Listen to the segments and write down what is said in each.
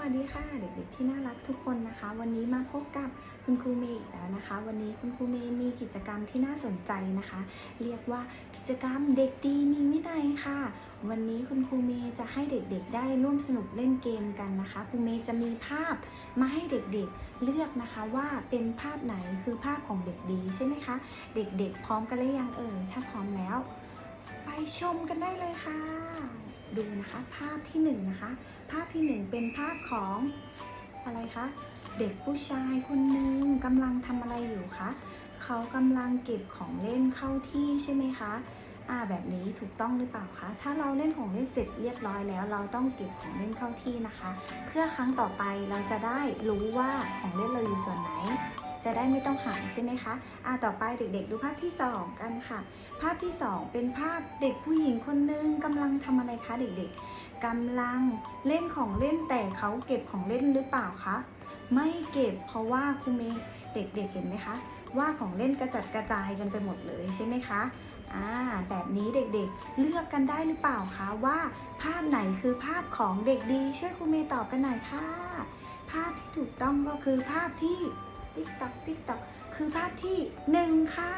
วัสดีค่ะเด็กๆที่น่ารักทุกคนนะคะ วันนี้มาพบกับคุณครูเมย์อีกแล้วนะคะ วันนี้คุณครูเมย์มีกิจกรรมที่น่าสนใจนะคะ เรียกว่ากิจกรรมเด็กดีมีวินัยค่ะ วันนี้คุณครูเมย์จะให้เด็กๆ ได้ร่วมสนุกเล่นเกมกันนะคะครูเมย์จะมีภาพมาให้เด็กๆเลือกนะคะว่าเป็นภาพไหนคือภาพของเด็กดีใช่ไหมคะ เด็กๆ พร้อมกันหรือยังเอ่ยถ้าพร้อมแล้ว ไปชมกันได้เลยค่ะ ดูนะคะ ภาพที่หนึ่งนะคะ ภาพที่หนึ่งเป็นภาพของอะไรคะ เด็กผู้ชายคนหนึ่งกำลังทำอะไรอยู่คะเขากำลังเก็บของเล่นเข้าที่ใช่ไหมคะอ่าแบบนี้ถูกต้องหรือเปล่าคะ ถ้าเราเล่นของเล่นเสร็จเรียบร้อยแล้ว เราต้องเก็บของเล่นเข้าที่นะคะ เพื่อครั้งต่อไปเราจะได้รู้ว่าของเล่นเราอยู่ส่วนไหน จะได้ไม่ต้องหายใช่ไหมคะอ่าต่อไปเด็กๆ ดูภาพที่สองกันค่ะ ภาพที่สองเป็นภาพเด็กผู้หญิงคนหนึงกำลังทำอะไรคะเด็กๆกำลังเล่นของเล่นแต่เขาเก็บของเล่นหรือเปล่าคะไม่เก็บเพราะว่าคุณเมย์เด็กๆเห็นไหมคะว่าของเล่นกระจัดกระจายกันไปหมดเลยใช่ไหมคะอ่าแบบนี้เด็กๆ เลือกกันได้หรือเปล่าคะว่า ภาพไหนคือภาพของเด็กดีช่วยคุณเมย์ตอบกันหน่อยค่ะ ภาพที่ถูกต้องก็คือภาพที่ ติ๊กต๊อกติ๊กต๊อกคือภาพที่หนึ่งค่ะ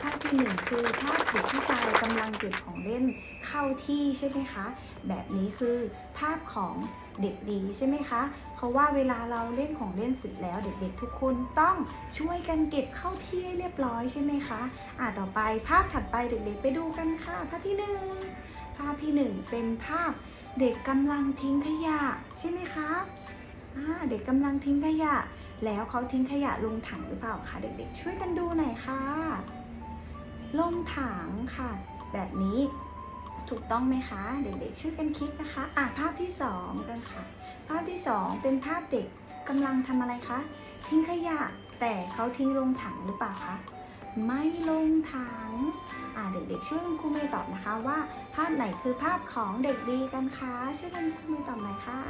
ภาพที่หนึ่งคือภาพเด็กผู้ชายกำลังเก็บของเล่นเข้าที่ใช่ไหมคะ แบบนี้คือภาพของเด็กดีใช่ไหมคะ เพราะว่าเวลาเราเล่นของเล่นเสร็จแล้ว เด็กๆทุกคนต้องช่วยกันเก็บเข้าที่ให้เรียบร้อยใช่ไหมคะ อ่าต่อไปภาพถัดไปเด็กๆ ไปดูกันค่ะ ภาพที่หนึ่งภาพที่หนึ่งเป็นภาพเด็กกำลังทิ้งขยะใช่ไหมคะอ่าเด็กกำลังทิ้งขยะ แล้วเขาทิ้งขยะลงถังหรือเปล่าคะเด็กๆ ช่วยกันดูหน่อยค่ะ ลงถังค่ะ แบบนี้ถูกต้องไหมคะ เด็กๆช่วยกันคิดนะคะอะภาพที่สองกันค่ะ ภาพที่สองเป็นภาพเด็กกำลังทำอะไรคะ ทิ้งขยะ แต่เขาทิ้งลงถังหรือเปล่าคะไม่ลงถังอ่าเด็กๆช่วยคุณครูเมย์ตอบนะคะว่า ภาพไหนคือภาพของเด็กดีกันคะช่วยกันครูเมย์ตอบหน่อยค่ะ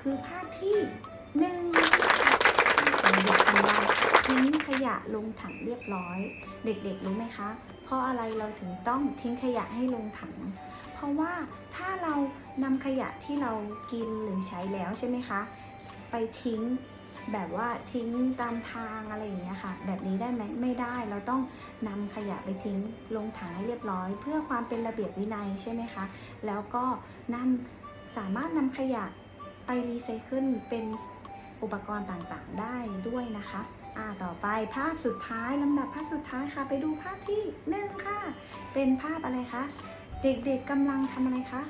คือภาพที่หนึ่ง เป็นเด็กกำลังทิ้งขยะลงถังเรียบร้อย เด็กๆรู้ไหมคะ เพราะอะไรเราถึงต้องทิ้งขยะให้ลงถัง เพราะว่าถ้าเรานำขยะที่เรากินหรือใช้แล้วใช่ไหมคะ ไปทิ้งแบบว่าทิ้งตามทางอะไรอย่างเงี้ยค่ะ แบบนี้ได้ไหมไม่ได้เราต้องนำขยะไปทิ้งลงถังให้เรียบร้อย เพื่อความเป็นระเบียบวินัยใช่ไหมคะ แล้วก็นำสามารถนำขยะไปรีไซเคิลเป็น อุปกรณ์ต่างๆ ได้ด้วยนะคะอ่าต่อไปภาพสุดท้ายลำดับภาพสุดท้ายค่ะ ไปดูภาพที่หนึ่งค่ะ เป็นภาพอะไรคะ เด็กๆกำลังทำอะไรคะ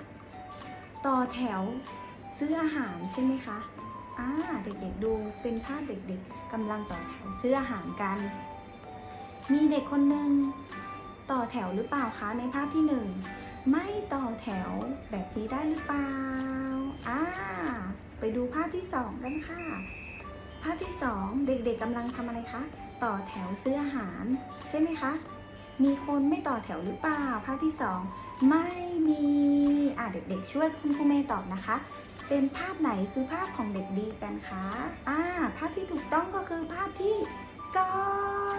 ต่อแถวซื้ออาหารใช่ไหมคะอ่าเด็กๆดูเป็นภาพเด็กๆกำลังต่อแถวซื้ออาหารกัน มีเด็กคนหนึ่งต่อแถวหรือเปล่าคะในภาพที่หนึ่ง ไม่ต่อแถวแบบนี้ได้หรือเปล่า อ่า ไปดูภาพที่สองกันค่ะ ภาพที่สองเด็กๆกำลังทำอะไรคะ ต่อแถวซื้ออาหาร ใช่ไหมคะ มีคนไม่ต่อแถวหรือเปล่า ภาพที่สองไม่มี อ่าเด็กๆช่วยคุณครูเมย์ตอบนะคะ เป็นภาพไหนคือภาพของเด็กดีกันคะ อ่า ภาพที่ถูกต้องก็คือภาพที่สอง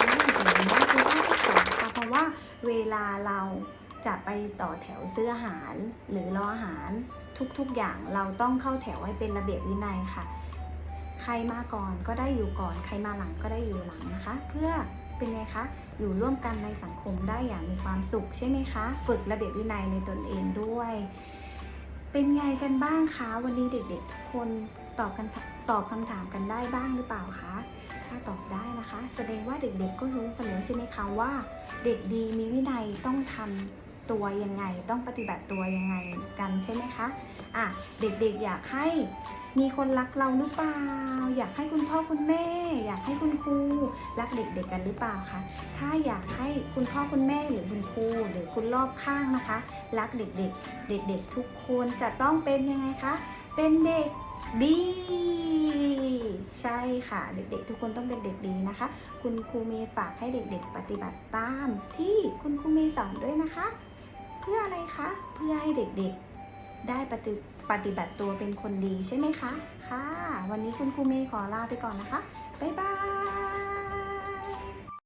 อ่าเห็นไหมคือภาพที่สองค่ะเพราะว่าเวลาเรา จะไปต่อแถวซื้ออาหารหรือรออาหารทุกๆอย่างเราต้องเข้าแถวให้เป็นระเบียบวินัยค่ะ ใครมาก่อนก็ได้อยู่ก่อน ใครมาหลังก็ได้อยู่หลังนะคะ เพื่อเป็นไงคะอยู่ร่วมกันในสังคมได้อย่างมีความสุขใช่ไหมคะ ฝึกระเบียบวินัยในตนเองด้วย เป็นไงกันบ้างคะวันนี้เด็กๆทุกคนตอบกันตอบคำถามกันได้บ้างหรือเปล่าคะถ้าตอบได้นะคะ แสดงว่าเด็กๆก็รู้กันแล้วใช่ไหมคะว่า เด็กดีมีวินัยต้องทำ ตัวยังไง ต้องปฏิบัติตัวยังไงกันใช่ไหมคะอะเด็กๆอยากให้มีคนรักเราหรือเปล่า อยากให้คุณพ่อคุณแม่ อยากให้คุณครูรักเด็กๆกันหรือเปล่าคะถ้าอยากให้คุณพ่อคุณแม่หรือคุณครูหรือคุณรอบข้างนะคะ รักเด็กๆ เด็ก ๆ ทุกคนจะต้องเป็นยังไงคะเป็นเด็กดีใช่ค่ะเด็กๆ ทุกคนต้องเป็นเด็กดีนะคะ คุณครูเมย์ฝากให้เด็กๆ ปฏิบัติตามที่คุณครูเมย์สอนด้วยนะคะ เพื่ออะไรคะ เพื่อให้เด็กๆ ได้ปฏิปฏิบัติตัวเป็นคนดีใช่ไหมคะ ค่ะ วันนี้คุณครูเมย์ขอลาไปก่อนนะคะ บ๊ายบาย